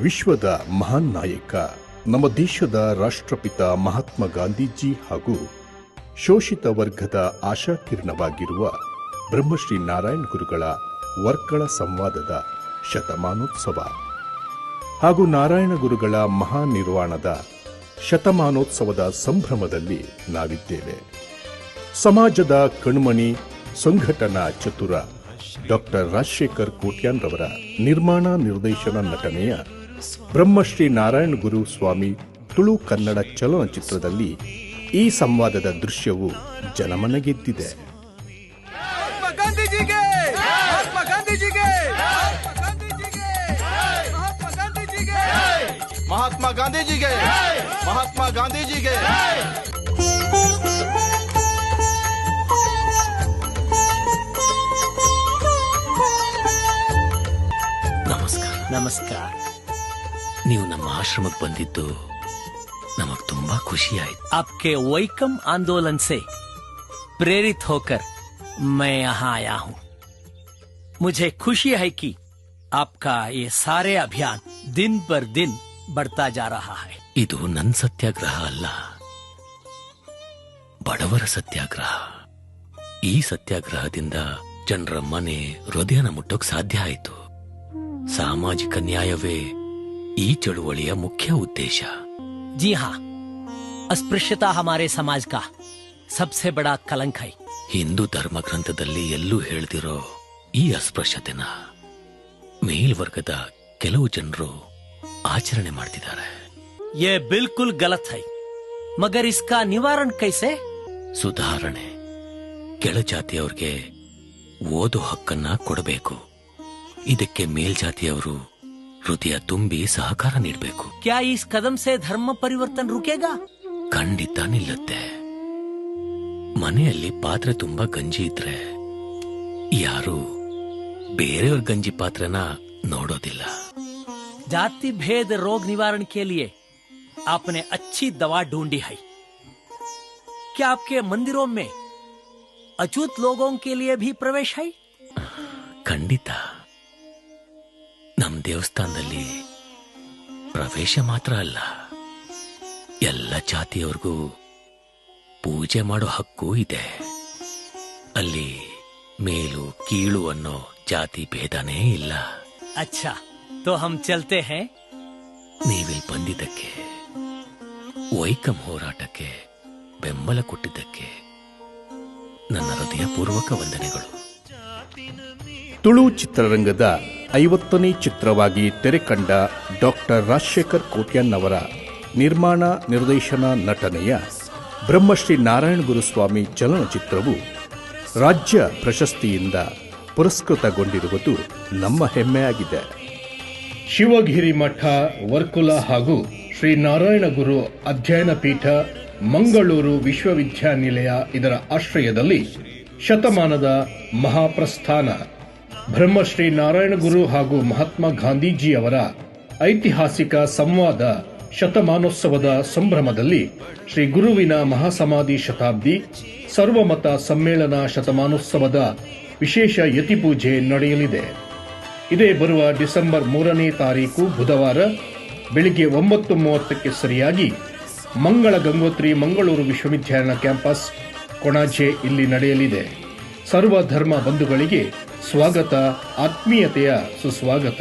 ವಿಶ್ವದ ಮಹಾನ್ ನಾಯಕ, ನಮ್ಮ ದೇಶದ ರಾಷ್ಟ್ರಪಿತ ಮಹಾತ್ಮ ಗಾಂಧೀಜಿ ಹಾಗೂ ಶೋಷಿತ ವರ್ಗದ ಆಶಾಕಿರಣವಾಗಿರುವ ಬ್ರಹ್ಮಶ್ರೀ ನಾರಾಯಣ್ ಗುರುಗಳ ವರ್ಕಳ ಸಂವಾದದ ಶತಮಾನೋತ್ಸವ ಹಾಗೂ ನಾರಾಯಣ ಗುರುಗಳ ಮಹಾನಿರ್ವಾಣದ ಶತಮಾನೋತ್ಸವದ ಸಂಭ್ರಮದಲ್ಲಿ ನಾವಿದ್ದೇವೆ. ಸಮಾಜದ ಕಣ್ಮಣಿ ಸಂಘಟನಾ ಚತುರ ಡಾಕ್ಟರ್ ರಾಜಶೇಖರ್ ಕೋಟ್ಯಾನ್ ರವರ ನಿರ್ಮಾಣ ನಿರ್ದೇಶನ ನಟನೆಯ ಬ್ರಹ್ಮಶ್ರೀ ನಾರಾಯಣ ಗುರು ಸ್ವಾಮಿ ತುಳು ಕನ್ನಡ ಚಲನಚಿತ್ರದಲ್ಲಿ ಈ ಸಂವಾದದ ದೃಶ್ಯವು ಜನಮನ ಗೆದ್ದಿದೆ ಮಹಾತ್ಮ ಗಾಂಧೀಜಿಗೆ! ಮಹಾತ್ಮ ಗಾಂಧೀಜಿಗೆ! ಮಹಾತ್ಮ ಗಾಂಧೀಜಿಗೆ! ಮಹಾತ್ಮ ಗಾಂಧೀಜಿಗೆ! ಮಹಾತ್ಮ ಗಾಂಧೀಜಿಗೆ! ಮಹಾತ್ಮ ಗಾಂಧೀಜಿಗೆ! ನಮಸ್ಕಾರ. ನಮಸ್ಕಾರ. ನೀವು ನಮ್ಮ ಆಶ್ರಮಕ್ಕೆ ಬಂದಿದ್ದು ನಮಗ್ ತುಂಬಾ ಖುಷಿ ಆಯ್ತು आपके वैकम आंदोलन से प्रेरित होकर मैं यहाँ आया हूँ मुझे खुशी है कि आपका ये सारे अभियान दिन पर दिन बढ़ता जा रहा है ಇದು ನನ್ ಸತ್ಯಾಗ್ರಹ ಅಲ್ಲ ಬಡವರ ಸತ್ಯಾಗ್ರಹ ಈ ಸತ್ಯಾಗ್ರಹದಿಂದ ಜನರ ಮನೆ ಹೃದಯನ ಮುಟ್ಟೋಕ್ ಸಾಧ್ಯ ಆಯಿತು ಸಾಮಾಜಿಕ ನ್ಯಾಯವೇ ಈ ಚಳುವಳಿಯ ಮುಖ್ಯ ಉದ್ದೇಶ जी हाँ अस्पृश्यता हमारे समाज का सबसे बड़ा कलंक है ಹಿಂದೂ ಧರ್ಮ ಗ್ರಂಥದಲ್ಲಿ ಎಲ್ಲೂ ಹೇಳ್ದಿರೋ ಈ ಅಸ್ಪೃಶ್ಯತೆನ ಮೇಲ್ವರ್ಗದ ಕೆಲವು ಜನರು ಆಚರಣೆ ಮಾಡ್ತಿದ್ದಾರೆ ये बिल्कुल गलत है मगर इसका निवारण कैसे ಸುಧಾರಣೆ ಕೆಳಜಾತಿಯವ್ರಿಗೆ ಓದೋ ಹಕ್ಕನ್ನ ಕೊಡಬೇಕು ಇದಕ್ಕೆ ಮೇಲ್ಜಾತಿಯವರು ಹೃದಯ ತುಂಬಿ ಸಹಕಾರ ನೀಡಬೇಕು क्या इस कदम से धर्म परिवर्तन रुकेगा ಖಂಡಿತ ನಿಲ್ಲುತ್ತೆ ಮನೆಯಲ್ಲಿ ಪಾತ್ರೆ ತುಂಬಾ ಗಂಜಿ ಇದ್ರೆ ಯಾರು ಬೇರೆಯವ್ರ ಗಂಜಿ ಪಾತ್ರೆನ ನೋಡೋದಿಲ್ಲ जाति भेद रोग निवारण के लिए आपने अच्छी दवा ढूंढी है क्या आपके मंदिरों में अछूत लोगों के लिए भी प्रवेश है ಖಂಡಿತ ನಮ್ಮ ದೇವಸ್ಥಾನದಲ್ಲಿ ಪ್ರವೇಶ ಮಾತ್ರ ಅಲ್ಲ. ಎಲ್ಲ ಜಾತಿಯವ್ರಿಗೂ ಪೂಜೆ ಮಾಡೋ ಹಕ್ಕು ಇದೆ. ಅಲ್ಲಿ ಮೇಲು ಕೀಳು ಅನ್ನೋ ಜಾತಿ ಭೇದನೇ ಇಲ್ಲ. ಅಚ್ಚಾ ತೋ ಹಮ್ ಚಲ್ತೆ ಹೇ. ನೀವಿಲ್ ಬಂದಿದ್ದಕ್ಕೆ ವೈಕಂ ಹೋರಾಟಕ್ಕೆ ಬೆಂಬಲ ಕೊಟ್ಟಿದ್ದಕ್ಕೆ ನನ್ನ ಹೃದಯಪೂರ್ವಕ ವಂದನೆಗಳು. ತುಳು ಚಿತ್ರರಂಗದ ಐವತ್ತನೇ ಚಿತ್ರವಾಗಿ ತೆರೆಕಂಡ ಡಾಕ್ಟರ್ ರಾಜಶೇಖರ್ ಕೋಟ್ಯನ್ ಅವರ ನಿರ್ಮಾಣ ನಿರ್ದೇಶನ ನಟನೆಯ ಬ್ರಹ್ಮಶ್ರೀ ನಾರಾಯಣ ಗುರುಸ್ವಾಮಿ ಚಲನಚಿತ್ರವು ರಾಜ್ಯ ಪ್ರಶಸ್ತಿಯಿಂದ ಪುರಸ್ಕೃತಗೊಂಡಿರುವುದು ನಮ್ಮ ಹೆಮ್ಮೆಯಾಗಿದೆ. ಶಿವಗಿರಿ ಮಠ, ವರ್ಕುಲ ಹಾಗೂ ಶ್ರೀ ನಾರಾಯಣ ಗುರು ಅಧ್ಯಯನ ಪೀಠ, ಮಂಗಳೂರು ವಿಶ್ವವಿದ್ಯಾನಿಲಯ ಇದರ ಆಶ್ರಯದಲ್ಲಿ ಶತಮಾನದ ಮಹಾಪ್ರಸ್ಥಾನ ಬ್ರಹ್ಮಶ್ರೀ ನಾರಾಯಣ ಗುರು ಹಾಗೂ ಮಹಾತ್ಮ ಗಾಂಧೀಜಿ ಅವರ ಐತಿಹಾಸಿಕ ಸಂವಾದ ಶತಮಾನೋತ್ಸವದ ಸಂಭ್ರಮದಲ್ಲಿ ಶ್ರೀ ಗುರುವಿನ ಮಹಾಸಮಾಧಿ ಶತಾಬ್ದಿ ಸರ್ವಮತ ಸಮ್ಮೇಳನ ಶತಮಾನೋತ್ಸವದ ವಿಶೇಷ ಯತಿಪೂಜೆ ನಡೆಯಲಿದೆ. ಇದೇ ಬರುವ ಡಿಸೆಂಬರ್ ಮೂರನೇ ತಾರೀಕು ಬುಧವಾರ ಬೆಳಿಗ್ಗೆ ಒಂಬತ್ತು ಮೂವತ್ತಕ್ಕೆ ಸರಿಯಾಗಿ ಮಂಗಳ ಗಂಗೋತ್ರಿ ಮಂಗಳೂರು ವಿಶ್ವವಿದ್ಯಾಲಯ ಕ್ಯಾಂಪಸ್ ಕೊಣಾಜೆ ಇಲ್ಲಿ ನಡೆಯಲಿದೆ. ಸರ್ವ ಧರ್ಮ ಬಂಧುಗಳಿಗೆ ಸ್ವಾಗತ ಆತ್ಮೀಯತೆಯ ಸುಸ್ವಾಗತ.